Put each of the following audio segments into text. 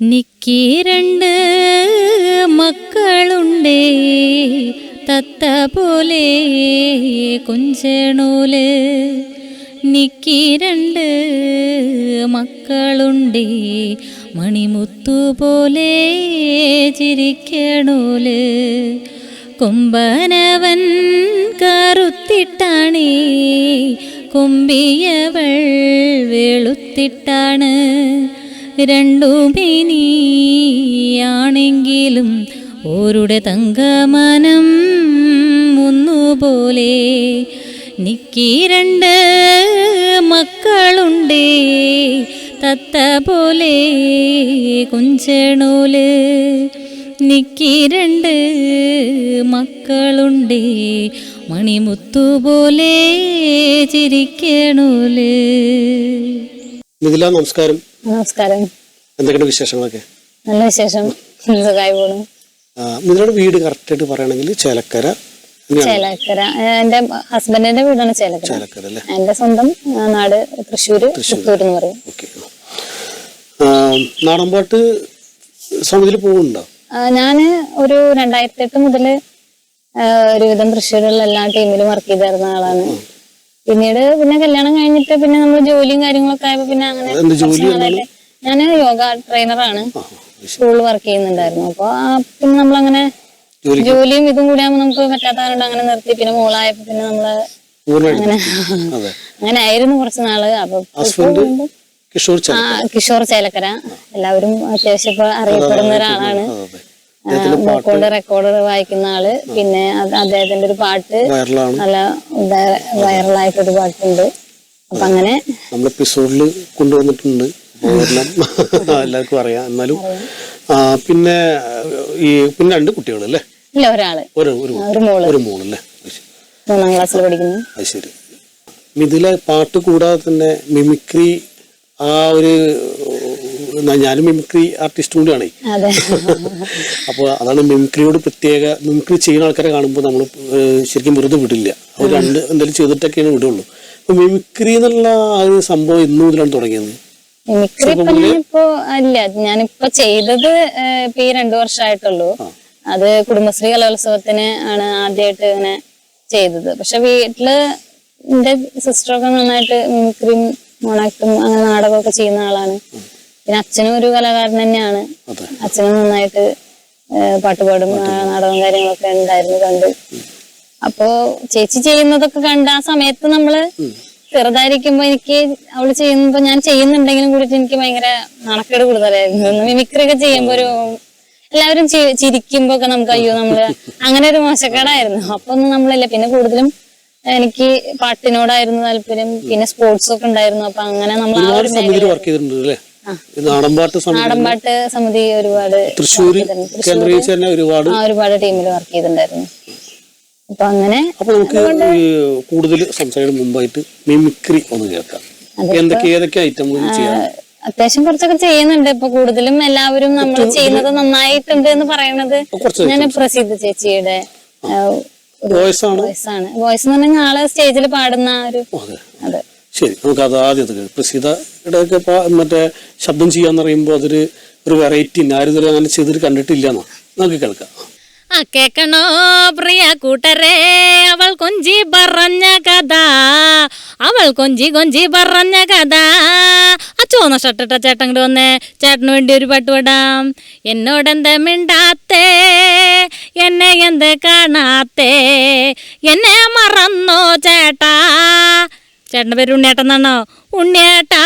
നിക്കി രണ്ട് മക്കളുണ്ടേ തത്ത പോലെ കുഞ്ചണൂൽ നിക്കി രണ്ട് മക്കളുണ്ടേ മണിമുത്തു പോലെ ചിരിക്കണൂൽ. കുംഭനവൻ കറുത്തിട്ടാണേ കുമ്പിയവൾ വെളുത്തിട്ടാണ്. രണ്ടുമിനിയാണെങ്കിലും ഓരുടെ തങ്കമനം ഒന്നുപോലെ നിക്കി രണ്ട് മക്കളുണ്ടേ തത്ത പോലെ കുഞ്ചണൂൽ നിക്കി രണ്ട് മക്കളുണ്ടേ മണിമുത്തുപോലെ ചിരിക്കണൂൽ. മിഥില നമസ്കാരം. നമസ്കാരം. എന്തൊക്കെയാണ് വിശേഷങ്ങളൊക്കെ? നല്ല വിശേഷം. സുഖമായി പോണു. മിഥിലയുടെ വീട് കറക്റ്റ് ആയിട്ട് പറയുകയാണെങ്കിൽ ചേലക്കര ചേലക്കര. എന്റെ ഹസ്ബൻഡിന്റെ വീടാണ് ചേലക്കര. ചേലക്കര അല്ലേ? എന്റെ സ്വന്തം നാട് തൃശ്ശൂര് തൃശ്ശൂർ എന്ന് പറയും. നാടൻപാട്ട് സമിതിയിൽ പോകുന്നുണ്ടോ? ഞാൻ ഒരു രണ്ടായിരത്തി എട്ട് മുതൽ ഒരുവിധം തൃശ്ശൂരുള്ള എല്ലാ ടീമിലും വർക്ക് ചെയ്തിരുന്ന ആളാണ്. പിന്നീട് പിന്നെ കല്യാണം കഴിഞ്ഞിട്ട് പിന്നെ നമ്മൾ ജോലിയും കാര്യങ്ങളൊക്കെ ആയപ്പോ പിന്നെ അങ്ങനെ കുറച്ച് നാളായിട്ട് ഞാൻ യോഗ ട്രെയിനറാണ്. സ്കൂളിൽ വർക്ക് ചെയ്യുന്നുണ്ടായിരുന്നു. അപ്പൊ പിന്നെ നമ്മളങ്ങനെ ജോലി ജോലിയും ഇതും കൂടി ആകുമ്പോൾ നമുക്ക് പറ്റാത്ത അങ്ങനെ നിർത്തി. പിന്നെ മോളായപ്പോ പിന്നെ നമ്മൾ അങ്ങനെ അങ്ങനെ ആയിരുന്നു കുറച്ച് നാൾ. അപ്പൊ കിഷോർ ചേലക്കര. എല്ലാവരും അത്യാവശ്യം ഇപ്പൊ അറിയപ്പെടുന്ന ഒരാളാണ്. മൂക്കോണ്ട് റെക്കോർഡർ വായിക്കുന്ന ആൾ. പിന്നെ അദ്ദേഹത്തിന്റെ ഒരു പാട്ട് നല്ല വൈറലായിട്ടൊരു പാട്ടുണ്ട്. അപ്പൊ അങ്ങനെ നമ്മൾ എപ്പിസോഡിൽ കൊണ്ടുവന്നിട്ടുണ്ട്. എല്ലാവർക്കും അറിയാം. എന്നാലും പിന്നെ ഈ പിന്നെ രണ്ട് കുട്ടികൾ അല്ലേ ഇല്ല ഒരാൾ. ഒരു ഒരു മോൾ. ഒരു ശരി. മൂന്നാം ക്ലാസ്സിൽ പഠിക്കുന്നു. അത് ശരി. മിഥില പാട്ട് കൂടാതെ തന്നെ മിമിക്രി ആ ഒരു ഞാനും മിമിക്രി ആർട്ടിസ്റ്റ് കൂടിയാണ്. അപ്പോൾ അതാണ് മിമിക്രിയോട് പ്രത്യേക മിമിക്രി ചെയ്യുന്ന ആൾക്കാരെ കാണുമ്പോൾ നമ്മൾ ശരിക്കും വെറുതെ വിടില്ല. അവർ രണ്ട് എന്തെങ്കിലും ചെയ്തിട്ടൊക്കെയാണ് വിടുള്ളൂ. അപ്പോൾ മിമിക്രി എന്നുള്ള ആ ഒരു സംഭവം ഇന്നു മുതലാണ് തുടങ്ങിയത്. മിമിക്രി ഇപ്പൊ ഞാനിപ്പോ അല്ല ഞാനിപ്പോ ചെയ്തത് ഇപ്പൊ ഈ രണ്ടു വർഷമായിട്ടുള്ളൂ. അത് കുടുംബശ്രീ കലോത്സവത്തിന് ആണ് ആദ്യമായിട്ട് ഇങ്ങനെ ചെയ്തത്. പക്ഷെ വീട്ടിൽ എന്റെ സിസ്റ്ററൊക്കെ നന്നായിട്ട് മിമിക്രിയും മോണാക്ടും അങ്ങനെ നാടകമൊക്കെ ചെയ്യുന്ന ആളാണ്. പിന്നെ അച്ഛനും ഒരു കലാകാരൻ തന്നെയാണ്. അച്ഛനും നന്നായിട്ട് പാട്ടുപാടും ആ, നാടകവും കാര്യങ്ങളൊക്കെ ഉണ്ടായിരുന്നു കണ്ട്. അപ്പോ ചേച്ചി ചെയ്യുന്നതൊക്കെ കണ്ട ആ സമയത്ത് നമ്മൾ ചെറുതായിരിക്കുമ്പോ എനിക്ക് അവൾ ചെയ്യുമ്പോ ഞാൻ ചെയ്യുന്നുണ്ടെങ്കിലും കൂടിയിട്ട് എനിക്ക് ഭയങ്കര നാണക്കേട് കൂടുതലായിരുന്നു. മിമിക്രി ഒക്കെ ചെയ്യുമ്പോ ഒരു എല്ലാവരും ചിരിക്കുമ്പോ ഒക്കെ നമുക്ക് അയ്യോ നമ്മൾ അങ്ങനെ ഒരു മോശക്കേടായിരുന്നു. അപ്പൊ ഒന്നും നമ്മളില്ല. പിന്നെ കൂടുതലും എനിക്ക് പാട്ടിനോടായിരുന്നു താല്പര്യം. പിന്നെ സ്പോർട്സ് ഒക്കെ ഉണ്ടായിരുന്നു. അപ്പൊ അങ്ങനെ നമ്മൾ നാടൻപാട്ട് സമിതി നാടൻപാട്ട് സമിതി ഒരുപാട് തൃശ്ശൂർ കേന്ദ്രീകരിച്ച് തന്നെ ഒരുപാട് ഒരുപാട് ടീമിൽ വർക്ക് ചെയ്തിട്ടുണ്ടായിരുന്നു. അപ്പൊ അങ്ങനെ അപ്പൊ നമുക്ക് കൂടുതൽ സംസാരിക്കുന്ന മുമ്പായിട്ട് മിമിക്രി ഒന്ന് കേൾക്കാം. എന്തൊക്കെ ഏതൊക്കെ ഐറ്റങ്ങൾ ചെയ്യാം? അത്യാവശ്യം കുറച്ചൊക്കെ ചെയ്യുന്നുണ്ട്. ഇപ്പൊ കൂടുതലും എല്ലാവരും നമ്മൾ ചെയ്യുന്നത് നന്നായിട്ടുണ്ട് എന്ന് പറയുന്നത് ഞാൻ പ്രസിദ്ധ ചേച്ചിയുടെ വോയിസ് ആണ്. വോയിസ് എന്ന് പറഞ്ഞാൽ ആൾ സ്റ്റേജിൽ പാടുന്ന ഒരു അതെ. ശരി നമുക്ക് അത് ആദ്യത്തെ കേൾക്കാം. പ്രസീതയുടെ ഒക്കെ ഇപ്പൊ മറ്റേ ശബ്ദം ചെയ്യാന്ന് പറയുമ്പോൾ അതൊരു ഒരു വെറൈറ്റി ആരും ഇതുവരെ അങ്ങനെ ചെയ്തിട്ട് കണ്ടിട്ടില്ല നമുക്ക് കേൾക്കാം. ആ കേക്കണോ പ്രിയ കൂട്ടരെ? അവൾ കൊഞ്ചി പറഞ്ഞ കഥ. അവൾ കൊഞ്ചി കൊഞ്ചി പറഞ്ഞ കഥ. ആ ചോന്ന ഷർട്ടിട്ട ചേട്ടൻ ഇങ്ങോട്ട് വന്നേ. ചേട്ടന് വേണ്ടി ഒരു പാട്ട് പാടാം. എന്നോടെന്ത് മിണ്ടാത്തേ? എന്നെ എന്ത് കാണാത്തേ? എന്നെ മറന്നോ ചേട്ടാ? ചേട്ടന്റെ പേര് ഉണ്ണിയേട്ടൻ എന്നാണോ ഉണ്ണിയേട്ടാ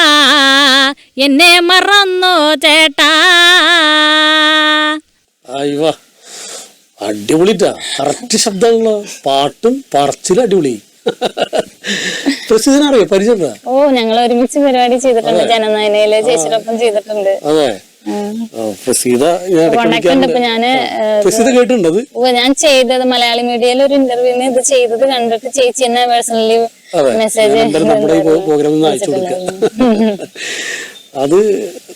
എന്നെ മറന്നോ ചേട്ടാ? അയ്യോ അടിപൊളിട്ടാ. കറക്റ്റ് ശബ്ദമാണല്ലോ. പാട്ടും പറച്ചിലും അടിപൊളി. പ്രസിദ്ധന അറിയോ പരിചയമുണ്ടോ? ഓ ഞങ്ങൾ ഒരുമിച്ച് പരിപാടി ചെയ്തിട്ടുണ്ട്. ജനനയനയിൽ ചേച്ചിയോടൊപ്പം ചെയ്തിട്ടുണ്ട്. അതെ. ഞാൻ ചെയ്തത് മലയാളി മീഡിയയിൽ ഒരു ഇന്റർവ്യൂവിന് ഇത് ചെയ്തത് കണ്ടിട്ട് ചേച്ചി എന്നെ പേഴ്സണലി മെസ്സേജ് അത്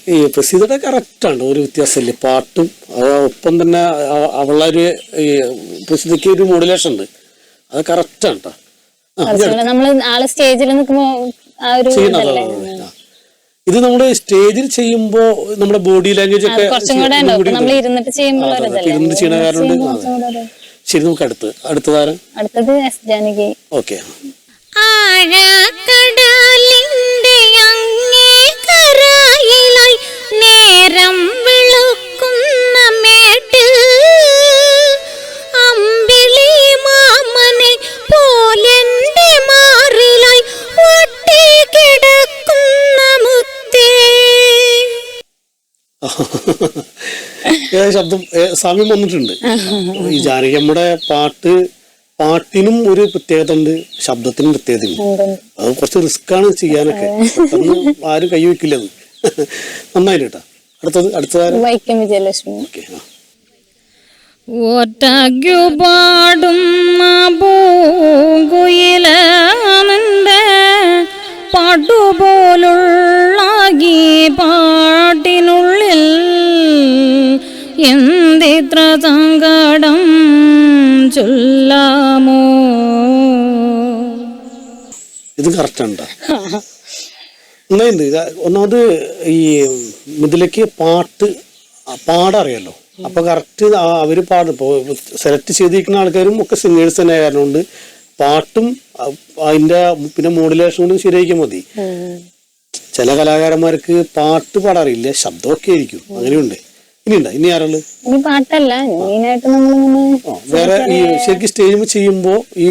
ഈ പ്രസീതയുടെ കറക്റ്റാണ് ഒരു വ്യത്യാസമില്ല. പാട്ടും ഒപ്പം തന്നെ അവളൊരു ഈ പ്രസിദ്ധയ്ക്ക് ഒരു മോഡുലേഷൻ ഉണ്ട്. അത് കറക്റ്റാണ് നമ്മൾ ആൾ സ്റ്റേജിൽ നിൽക്കുമ്പോ ആ ഒരു ചെയ്യുന്നത് ഇതല്ലേ അതാണ്. ആ. ഇത് നമ്മൾ സ്റ്റേജിൽ ചെയ്യുമ്പോ നമ്മുടെ ബോഡി ലാംഗ്വേജ് ഒക്കെ കുറച്ചും കൂടെ നമ്മൾ ഇരുന്നിട്ട് ചെയ്യുമ്പോൾ ചെയ്യണ കാരണം ചെയ്യുമ്പോൾ ശരി നമുക്ക് അടുത്ത്. അടുത്ത താരം അടുത്തത് എസ് ജാനകി. ഓക്കെ. ആഴക്കടലിന്റെ അങ്ങേ കരയിലായി നേരം ശബ്ദം സാമ്യം വന്നിട്ടുണ്ട്. ഈ ജാനകിയമ്മയുടെ പാട്ട് പാട്ടിനും ഒരു പ്രത്യേകത ഉണ്ട് ശബ്ദത്തിനും പ്രത്യേകത ഉണ്ട്. അത് കുറച്ച് റിസ്ക് ആണ് ചെയ്യാനൊക്കെ. പെട്ടെന്ന് ആരും കൈവയ്ക്കില്ല അത്. നന്നായിട്ട് കേട്ടാ. അടുത്തത് അടുത്ത വൈക്കം വിജയലക്ഷ്മി. ഓക്കെ ആ. പാട്ടുപോലുള്ള പാട്ടിനുള്ള എന്തിത്ര സങ്കടം ചൊല്ലാമോ? ഇത് കറക്റ്റ് ഒന്നാമത് ഈ ഇതിലേക്ക് പാട്ട് പാടറിയാലോ അപ്പൊ കറക്റ്റ് അവർ പാടും. ഇപ്പൊ സെലക്ട് ചെയ്തിരിക്കുന്ന ആൾക്കാരും ഒക്കെ സിംഗേഴ്സ് തന്നെ ആയതുകൊണ്ട് പാട്ടും അതിന്റെ പിന്നെ മോഡുലേഷൻ കൊണ്ടും ശരിയാക്കിയാൽ മതി. ചില കലാകാരന്മാർക്ക് പാട്ട് പാടാറില്ല ശബ്ദമൊക്കെ ആയിരിക്കും. അങ്ങനെയുണ്ട്. ഇനിയുണ്ടോ? ഇനി ആരാൾ? ഇനി പാട്ടല്ല. വേറെ ഈ ശരിക്കും സ്റ്റേജിൽ ചെയ്യുമ്പോ ഈ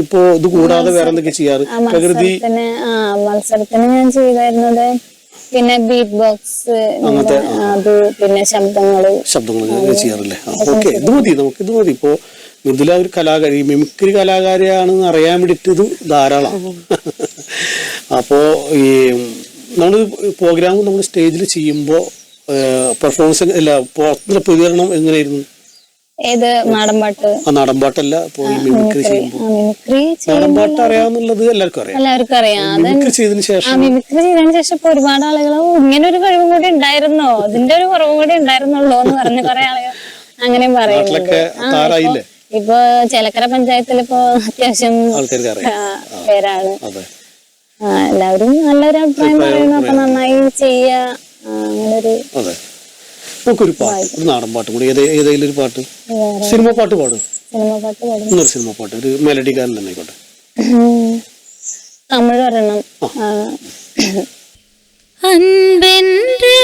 ഇപ്പോ ഇത് കൂടാതെ വേറെ എന്തൊക്കെ ചെയ്യാറ്? പ്രകൃതി? മത്സരത്തിന് ഞാൻ ചെയ്തായിരുന്നത് പിന്നെ ബീറ്റ് ബോക്സ് അത് പിന്നെ ശബ്ദങ്ങൾ. ശബ്ദങ്ങൾ ചെയ്യാറില്ലേ? ഓക്കെ ഇത് മതി നമുക്ക് ഇത് മതി. ഇപ്പോ മൃദുല ഒരു കലാകാരി മിമിക്രി കലാകാരിയാണെന്ന് അറിയാൻ വേണ്ടിയിട്ട് ഇത് ധാരാളം. അപ്പോ ഈ നമ്മൾ പ്രോഗ്രാം നമ്മൾ സ്റ്റേജിൽ ചെയ്യുമ്പോൾ പെർഫോമൻസ് അല്ല പുറത്തുള്ള പ്രതികരണം എങ്ങനെയായിരുന്നു? ഏത് നാടൻ പാട്ട് ആ നാടൻ പാട്ടല്ല ഇപ്പോ ഈ മിമിക്രി ചെയ്യുമ്പോൾ. ആ മിമിക്രി നാടൻ പാട്ട് അറിയാമെന്നുള്ളത് എല്ലാവർക്കും അറിയാം. എല്ലാവർക്കും അറിയാം. അത് മിമിക്രി ചെയ്തതിന് ശേഷം മിമിക്രി ചെയ്തതിനു ശേഷം ഇപ്പൊ ഒരുപാട് ആളുകൾ ഇങ്ങനെ ഒരു കഴിവും കൂടി ഉണ്ടായിരുന്നോ? അതിന്റെ ഒരു കുറവും കൂടി ഉണ്ടായിരുന്നുള്ളൂ എന്ന് പറഞ്ഞ് കുറെ ആളുകൾ അങ്ങനെയും പറയുന്നുണ്ട്. ഇപ്പൊ ചേലക്കര പഞ്ചായത്തിൽ ഇപ്പൊ അത്യാവശ്യം പേരാണ്. എല്ലാവരും നല്ലൊരു അഭിപ്രായം പറയുന്നു. അപ്പൊ നന്നായി ചെയ്യ അങ്ങനൊരു ഒരു പാട്ട് ഒരു നാടൻ പാട്ട് കൂടി. ഏതെങ്കിലും ഒരു പാട്ട്? സിനിമ പാട്ട് പാടും. സിനിമ പാട്ട് ഒരു മെലഡി ഗാനം തന്നെ ആയിക്കോട്ടെ. തമിഴ് ഒരെണ്ണം. അൻപെന്റെ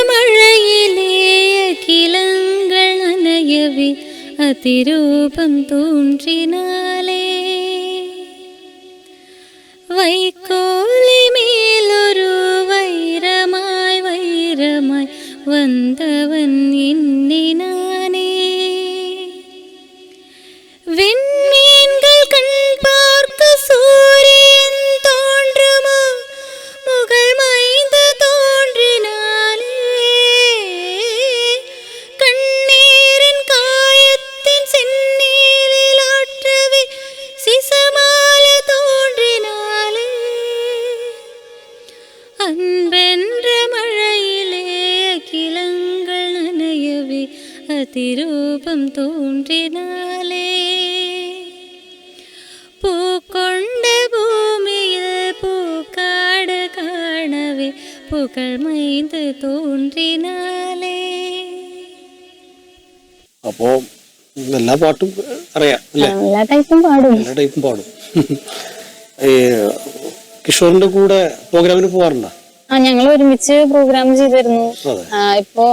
അതിരൂപം തോன்றினாலே வைக்கோல் அதிரூபம் தோன்றினாலே பூக்கொண்ட பூமியில் பூக்காடு காணவே புகழ் மைந்து தோன்றினாலே അപ്പോ എല്ലാ പാട്ടും അറിയാം അല്ലേ എല്ലാ ടൈപ്പും പാടും എല്ലാ ടൈപ്പും പാടും ഈ കിഷോറിന്റെ കൂടെ പ്രോഗ്രാമിന് പോവാറുണ്ടോ ആ ഞങ്ങൾ ഒരുമിച്ച് പ്രോഗ്രാം ചെയ്തിരുന്നു. ഇപ്പോ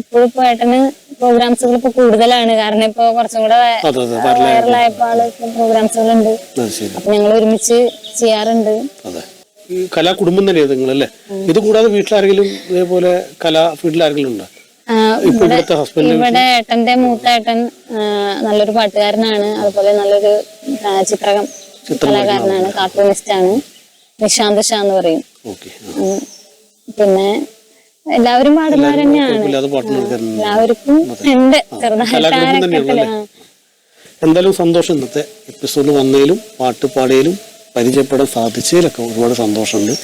ഇപ്പോഴിപ്പോ ഏട്ടന് പ്രോഗ്രാംസുകൾ ഇപ്പൊ കൂടുതലാണ്. കാരണം ഇപ്പൊ കുറച്ചും കൂടെ വൈറലായപ്പോ ആൾ ഉണ്ട് അപ്പൊ ഞങ്ങൾ ഒരുമിച്ച് ചെയ്യാറുണ്ട്. ഈ കലാ കുടുംബം തന്നെയാണ് നിങ്ങളല്ലേ ഇത് കൂടാതെ വീട്ടിലാരെങ്കിലും ഇതേപോലെ കലാ ഫീൽഡിൽ ആരെങ്കിലും ഉണ്ടോ ഇവിടെ ഏട്ടന്റെ മൂത്തേട്ടൻ നല്ലൊരു പാട്ടുകാരനാണ്. അതുപോലെ നല്ലൊരു ചിത്ര കലാകാരനാണ്. കാർട്ടൂണിസ്റ്റ് ആണ്. നിശാന്ത് ഷാ എന്ന് പറയും. പിന്നെ എല്ലാവരും പാടുന്നവർ തന്നെയാണ് എല്ലാവർക്കും ഉണ്ട്. എന്തായാലും സന്തോഷം ഇന്നത്തെ എപ്പിസോഡ് വന്നതിലും പാട്ട് പാടിയതിലും പരിചയപ്പെടാൻ സാധിച്ചതിലൊക്കെ ഒരുപാട് സന്തോഷമുണ്ട്.